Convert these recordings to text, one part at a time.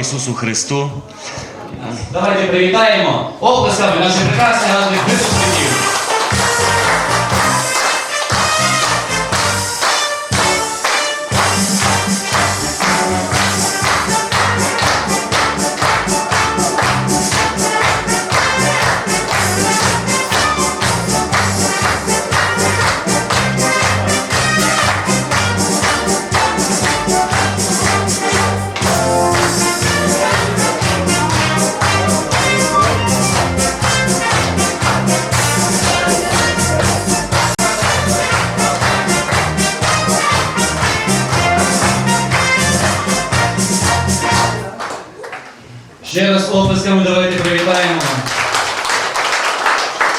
Ісусу Христу! Давайте привітаємо оплесками наших прекрасних гарних випускників. Ще раз оплесками давайте привітаємо.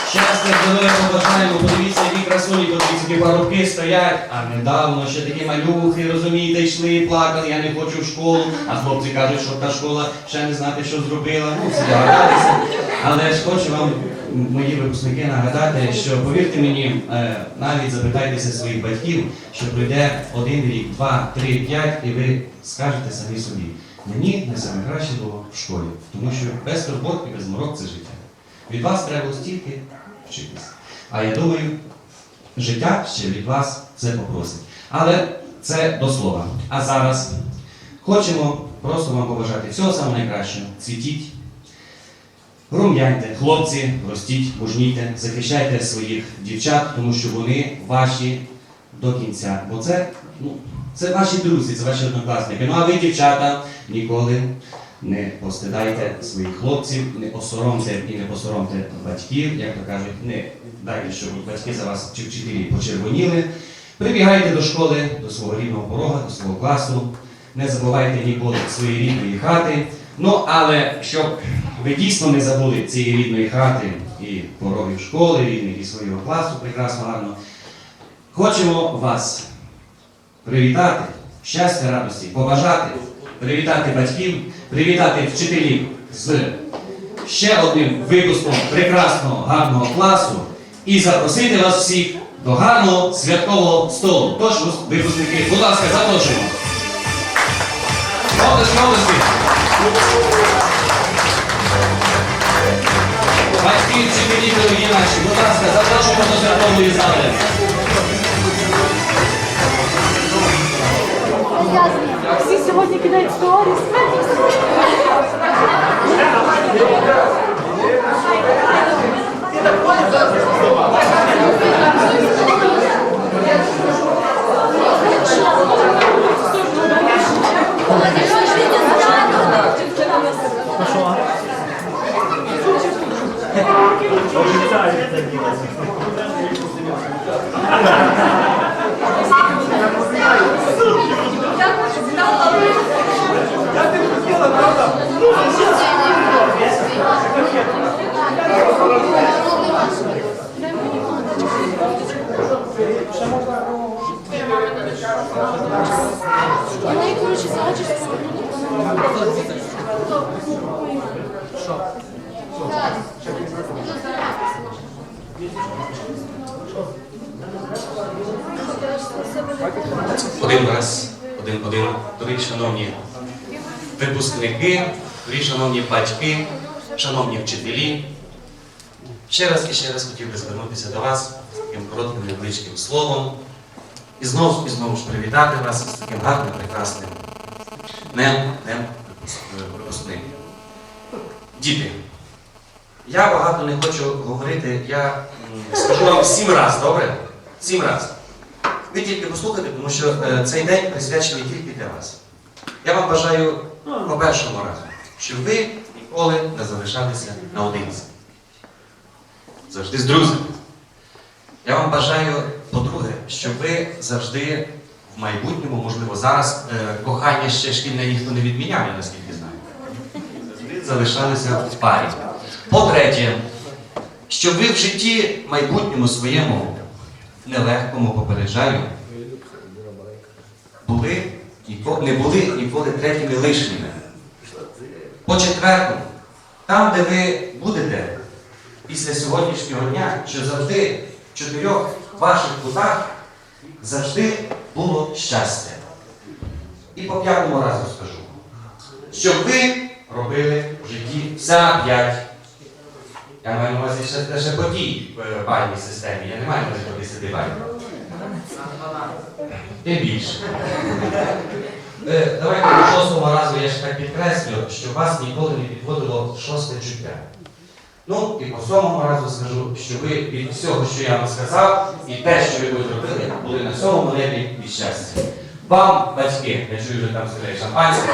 Щастя, здоров'я побажаємо, подивіться, які красуні, подивіться, які парубки стоять. А недавно ще такі малюхи, розумієте, йшли, плакали, я не хочу в школу. А хлопці кажуть, що та школа ще не знати, що зробила. Ну, це догадалися. Але ж хочу вам, мої випускники, нагадати, що повірте мені, е, навіть запитайтеся своїх батьків, що пройде один рік, два, три, п'ять, і ви скажете самі собі. Мені найкраще було в школі, тому що без турбот без морок це життя. Від вас треба стільки вчитися. А я думаю, життя ще від вас це попросить. Але це до слова. А зараз хочемо просто вам побажати всього самого найкращого. Цвітіть, рум'яньте, хлопці, ростіть, мужніте, захищайте своїх дівчат, тому що вони ваші до кінця. Бо це, ну, це ваші друзі, це ваші однокласники. Ну а ви, дівчата, ніколи не постидайте своїх хлопців, не осоромте і не посоромте батьків, як то кажуть, не дайте, щоб батьки за вас чи вчителі почервоніли. Прибігайте до школи, до свого рідного порога, до свого класу. Не забувайте ніколи своєї рідної хати. Ну, але щоб ви дійсно не забули цієї рідної хати і порогів школи рідних, і свого класу прекрасно гарно. Хочемо вас привітати, щастя, радості, побажати, привітати батьків, привітати вчителів з ще одним випуском прекрасного гарного класу і запросити вас всіх до гарного святкового столу. Тож, випускники, будь ласка, запрошуємо. Облески, облески. Батьки, вчителі, дорогі наші, будь ласка, запрошуємо до святкової зали. Всі сьогодні кидають сторіс. Вони, коротше, зачісно. Один раз, один, один, дорогі шановні випускники, дорогі шановні батьки, шановні вчителі. Ще раз і ще раз хотів би звернутися до вас з таким коротким невеличким словом. І знову і знову ж привітати вас з таким гарним, прекрасним днем, днем випуск- Діти, я багато не хочу говорити, я скажу вам сім раз, добре? Сім раз. Ви тільки послухайте, тому що е, цей день присвячений тільки для вас. Я вам бажаю по першому разу, щоб ви ніколи не залишалися наодинці. Завжди з друзями. Я вам бажаю, по-друге, щоб ви завжди в майбутньому, можливо, зараз е, кохання ще шкільне ніхто не відміняв, я наскільки знаю. Завжди залишалися в парі. По-третє, щоб ви в житті майбутньому своєму нелегкому попереджаю, були, не були ніколи третіми лишніми. По-четвертому, там, де ви будете після сьогоднішнього дня, що завжди в чотирьох ваших кутах завжди було щастя. І по п'ятому разу скажу, щоб ви робили в житті вся п'ять. Я маю на увазі ще, ще по тій е, бальній системі. Я не маю на увазі по 10 бальній. Тим більше. Е, Давайте до шостого разу я ще так підкреслю, що вас ніколи не підводило шосте чуття. Ну, і по сьомому разу скажу, що ви від всього, що я вам сказав, і те, що ви тут робили, були на сьомому небі від щастя. Вам, батьки, я чую, що там стріляє шампанське,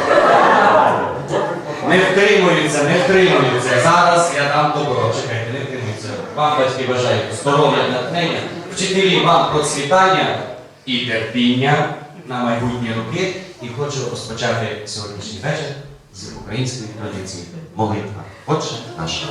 не втримуються, не втримуються. Зараз я дам добро. Чекайте, не втримуються. Вам, батьки, бажаю здоров'я, натхнення, вчителі вам процвітання і терпіння на майбутні роки. І хочу розпочати сьогоднішній вечір з української традиції. Молитва. Отче наш.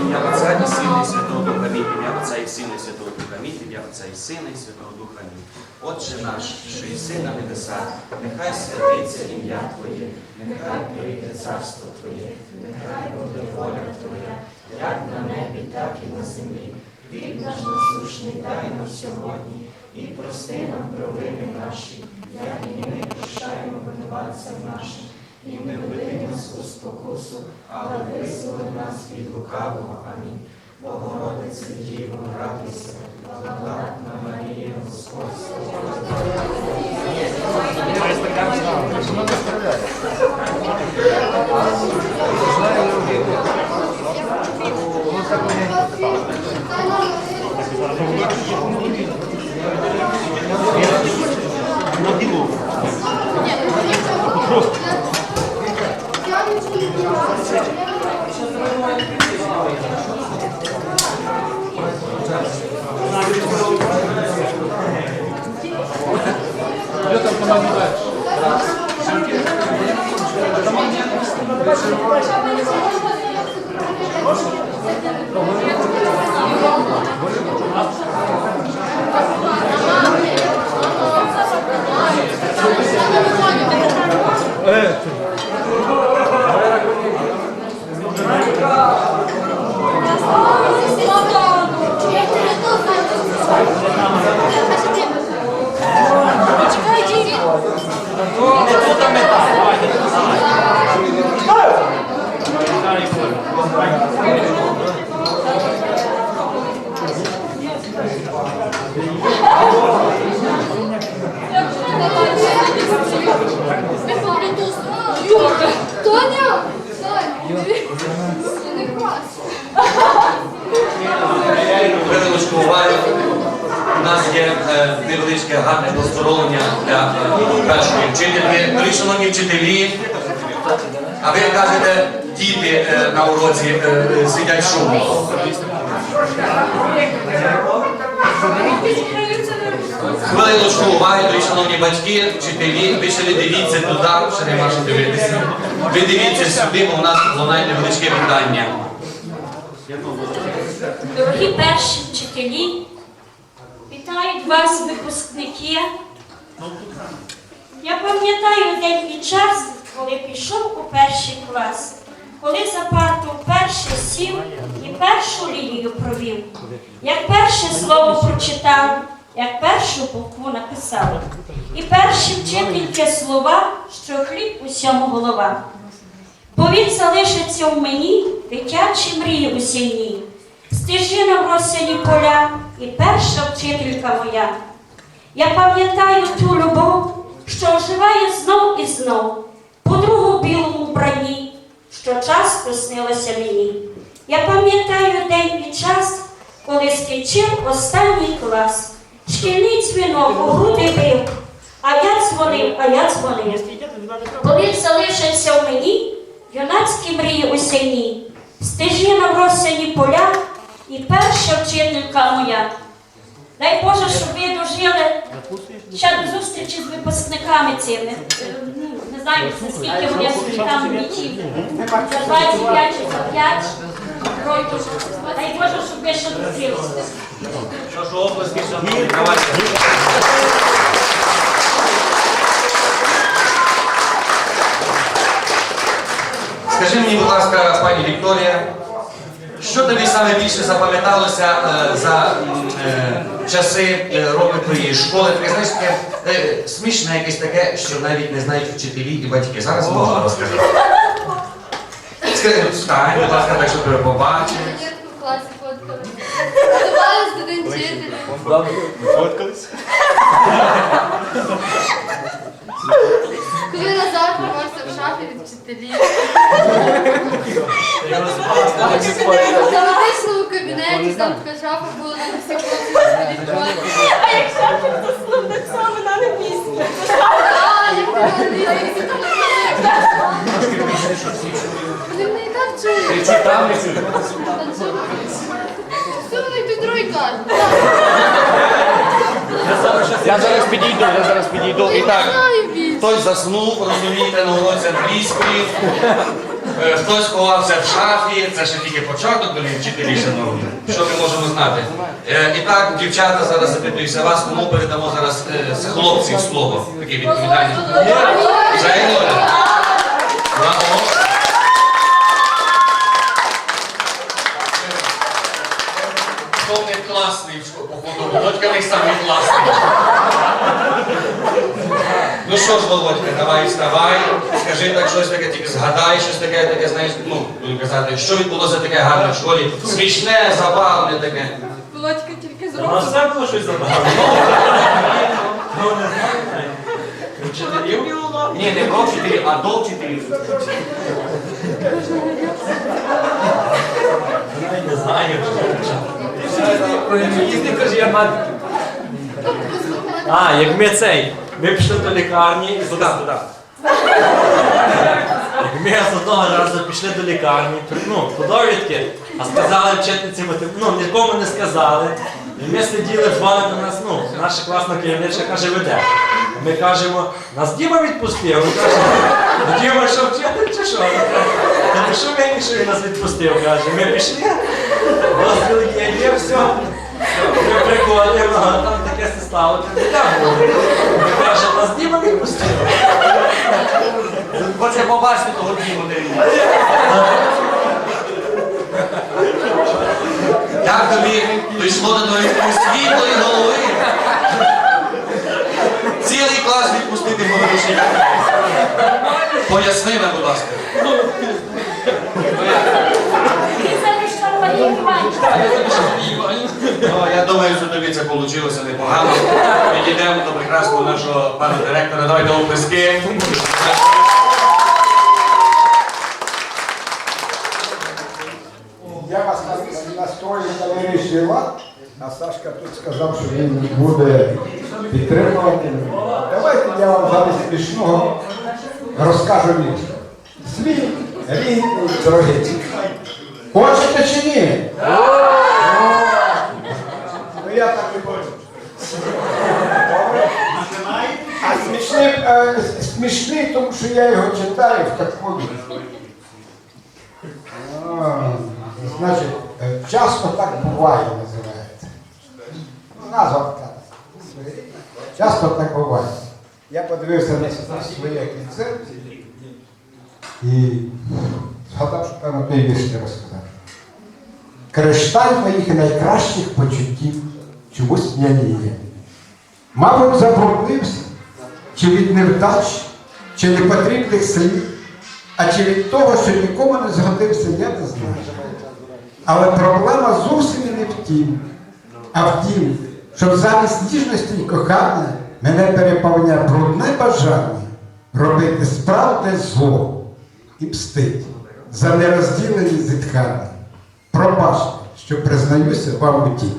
Ім'я Отця і Сина і Святого Духа Амінь. Ім'я Отця і Сина і Святого Духа Амінь. Ім'я Отця і Сина і Святого Духа Амінь. Отче наш, що єси на небесах, нехай святиться ім'я Твоє, нехай прийде царство Твоє, нехай буде воля Твоя, як на небі, так і на землі. Хліб наш насущний дай нам сьогодні, і прости нам провини наші, як і ми прощаємо винуватцям нашим. І не веди нас у спокусу, але визволи нас від лукавого. Амінь. Богородице Діво, радуйся, благодатна Марія, Господь з тобою. Юрка! Тоня! Не клас. Хвилиночку уваги. У нас є е, невеличке гарне поздоровлення для е, першої вчительки. Дорогі шановні вчителі, а ви кажете, діти е, на уроці е, сидять шумно. Хвилиночку уваги, дорогі шановні батьки, вчителі, ви ще не дивіться туди, ще нема що дивитися. Ви дивіться сюди, бо у нас лунає невеличке питання. Дорогі перші вчителі, вітають вас випускники. Я пам'ятаю і час, коли пішов у перший клас, коли за парту вперше сів і першу лінію провів, як перше слово прочитав, як першу букву написав. І перші вчительки слова, що хліб усьому голова. Бо він залишиться в мені дитячі мрії усіні, стежина в росяні поля і перша вчителька моя. Я пам'ятаю ту любов, що оживає знов і знов, подругу в білому вбранні, що часто снилося мені. Я пам'ятаю день і час, коли скінчив останній клас. Шкільний дзвінок у груди бив, а я дзвонив, а я дзвонив. Він залишився в мені, юнацькі мрії осінні, стежина в росяні поля і перша вчителька моя. Дай Боже, щоб ви дожили ще до зустрічі з випускниками цими. Е, ну, Не знаю, скільки вони там вічів. За 25 чи за 5 років. Дай Боже, щоб ви ще шановні, давайте. Скажи мені, будь ласка, пані Вікторія, що тобі саме більше запам'яталося е, за е, часи е, року твоєї школи? Таке знаєш таке е, смішне якесь таке, що навіть не знають вчителі і батьки. Зараз можна розкажу. Скажи, встань, будь ласка, так, щоб ви побачили. В класі фоткали. Фоткались? Коли Назар шафі від вчителів. Залишили у кабінеті, там така шафа була на всі хлопці. А якщо ти заснув так само на не як ти говорила, Вони мене і так чують. Кричу там, не чую. Що вони йдуть другий клас? Я зараз підійду, я зараз підійду. І Я так, знаю більше. Хтось заснув, розумієте, на уроці англійської. Е, Хтось ховався в шафі, це ще тільки початок, дорогі вчителі, шановні. Що ми можемо знати? Е, І так, дівчата, зараз запитуюся вас, кому передамо зараз е, з хлопців слово. Таке відповідальне. Них класний? Походу, Володька в них самий класний. Ну що ж, Володька, давай вставай, скажи так щось таке, тільки згадай щось таке, таке, знаєш, ну, буду казати, що відбулося таке гарне в школі, смішне, забавне таке. Володька тільки У нас зробив. все було щось забагато. Ну, не знаю. Вчителів? Ні, не про вчителів, а до вчителів. Я не знаю. Їздив, каже, я мати. А, як ми цей, ми пішли до лікарні і туди, туди. Як ми з одного разу пішли до лікарні, ну, по довідки, а сказали вчительці, ну, нікому не сказали. І ми сиділи, дзвонили до нас, ну, наша класна керівничка каже, веде. Ми кажемо, нас Діма відпустив. Він каже, «Ну, Діма, що вчитель чи що? Та ти що мені, що він нас відпустив? Каже, ми пішли, дозвіл є, є, все. Приходимо, там таке все стало, не. Ми каже, нас Діма відпустив. Хоче побачити того діму, де він. Як тобі прийшло до твоєї світлої голови? Цілий клас відпустити молодуші. Поясни нам, будь ласка. Ти заміщав Марію Іванівну. Ну, я думаю, що тобі це вийшло непогано. Підійдемо до прекрасного нашого пана директора. Давайте оплески. Я вас на- настрою на вирішив а Сашка тут сказав, що він буде підтримувати. Давайте я вам замість смішного розкажу вірш. Свій рідний дорогий. Хочете чи ні? Ну я так і хочу. А смішний, е, смішний, тому що я його читаю в такому. А, Значить, е, часто так буває, називається. Ну, назва така. Часто так буває. Я подивився на своє кільце і згадав, що певно той вірш не розказав. Кришталь моїх найкращих почуттів чомусь п'яніє. Мабуть, забруднився, чи від невдач, чи непотрібних слів, а чи від того, що нікому не згодився, я не знаю. Але проблема зовсім і не в тім, а в тім, щоб замість ніжності і кохання мене переповняє брудне бажання робити справде зло і мстить за нерозділені зітхання. Пробачте, що признаюся вам у тім.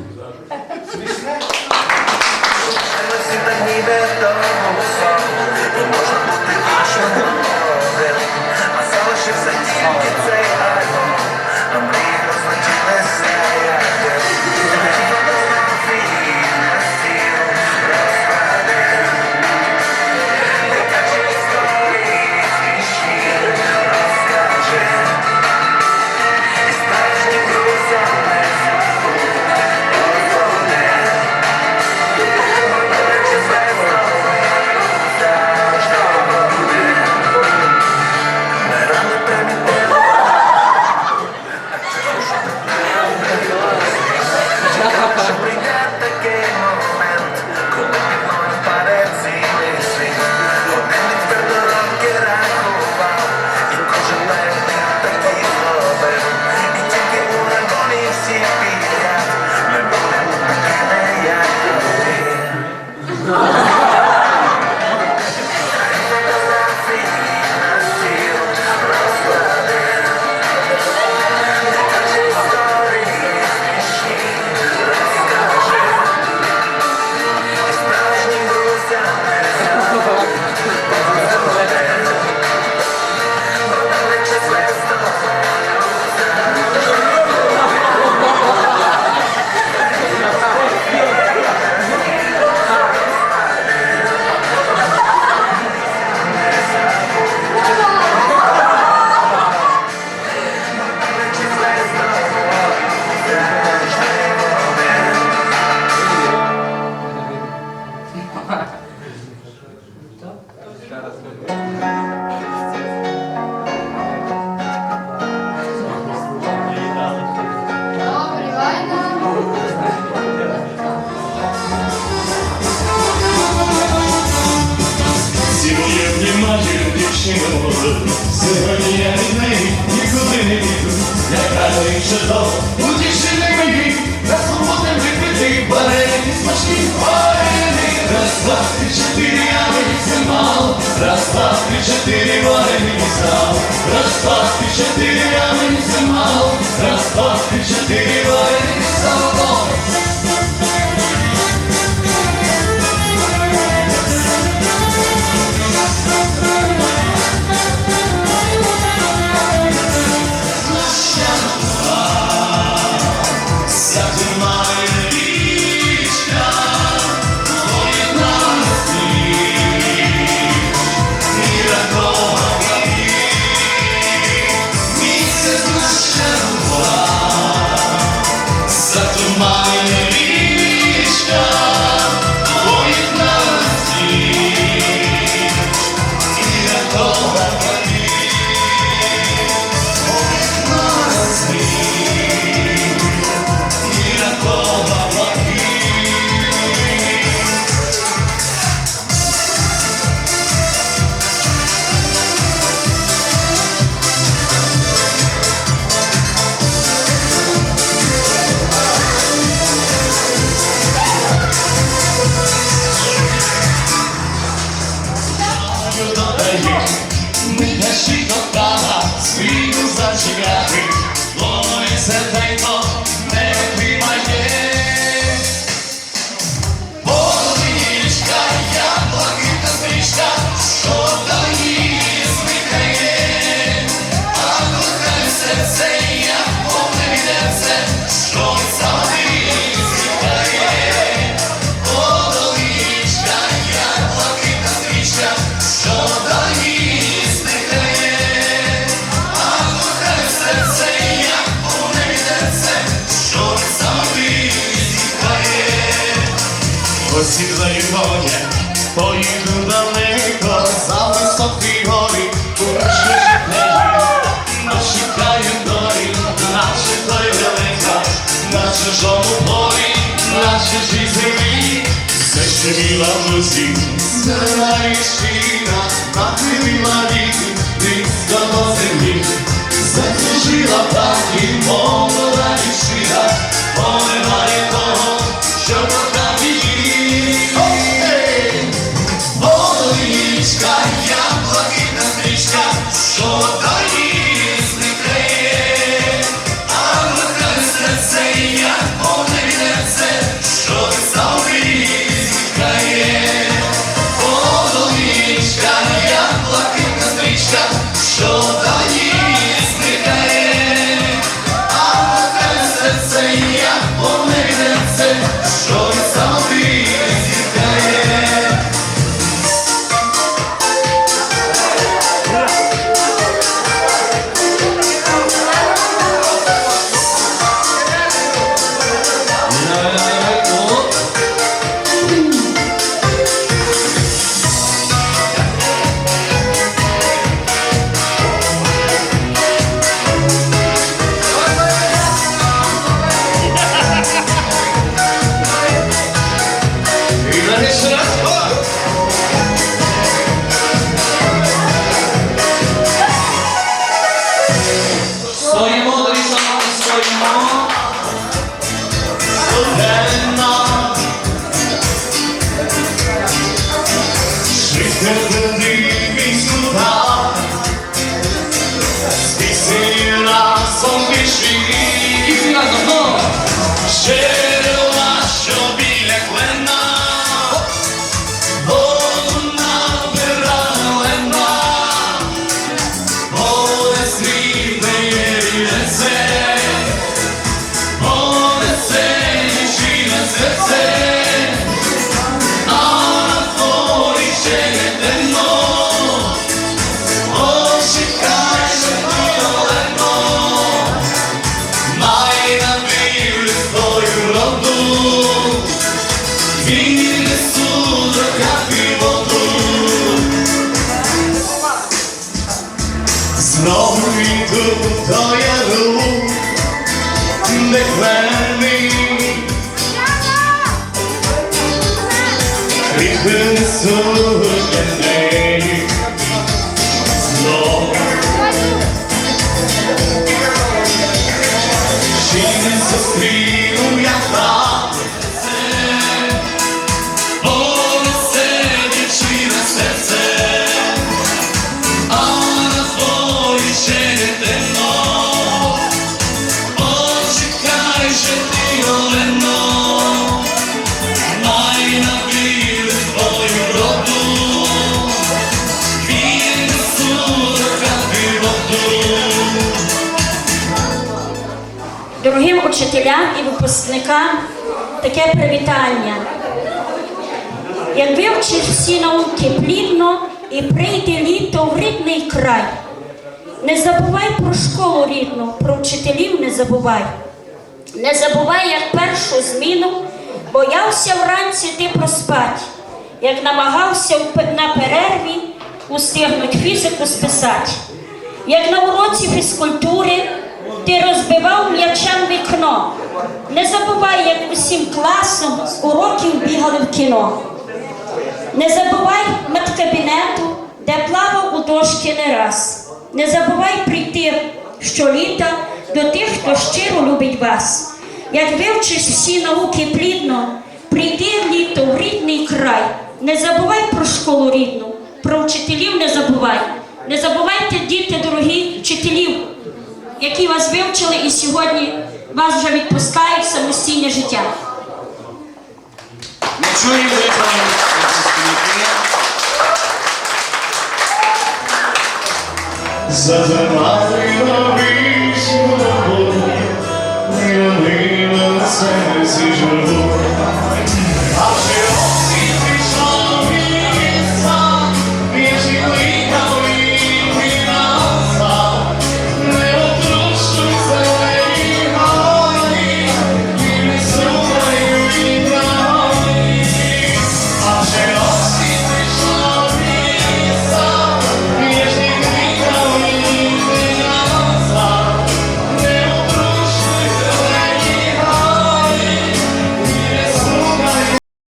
морозу, сьогодні я від неї нікуди не піду, не радий ще довго, утішити мені, на свободи не піти, варені смачні, варені, раз, два, три, чотири, я мені це мало, раз, два, три, чотири, варені став, раз, два, три, чотири, а мені це мало, раз, два, три, чотири, варені став, додає, ми наші кохана, світу зачекати, Лоє це не поїду далеко, за високі гори, порушні житлежі, Ошукаю долі, наче той далеко, на чужому полі, на чужій землі, біла в лузі, зелена щіна, нахилила віки, близько до землі, заслужила так і молода дівчина, учителям і випускникам таке привітання. Як вивчиш всі науки плідно і прийде літо в рідний край. Не забувай про школу рідну, про вчителів не забувай. Не забувай, як першу зміну, боявся вранці ти проспать, як намагався на перерві устигнуть фізику списати. Як на уроці фізкультури ти розбивав м'ячем вікно. Не забувай, як усім класом з уроків бігали в кіно. Не забувай медкабінету, де плавав у дошки не раз. Не забувай прийти щоліта до тих, хто щиро любить вас. Як вивчиш всі науки плідно, прийди літо в рідний край. Не забувай про школу рідну, про вчителів не забувай. Не забувайте, діти, дорогі вчителів, які вас вивчили і сьогодні вас вже відпускають в самостійне життя. Ми чуємо вишню на полі, ми на серці журбу.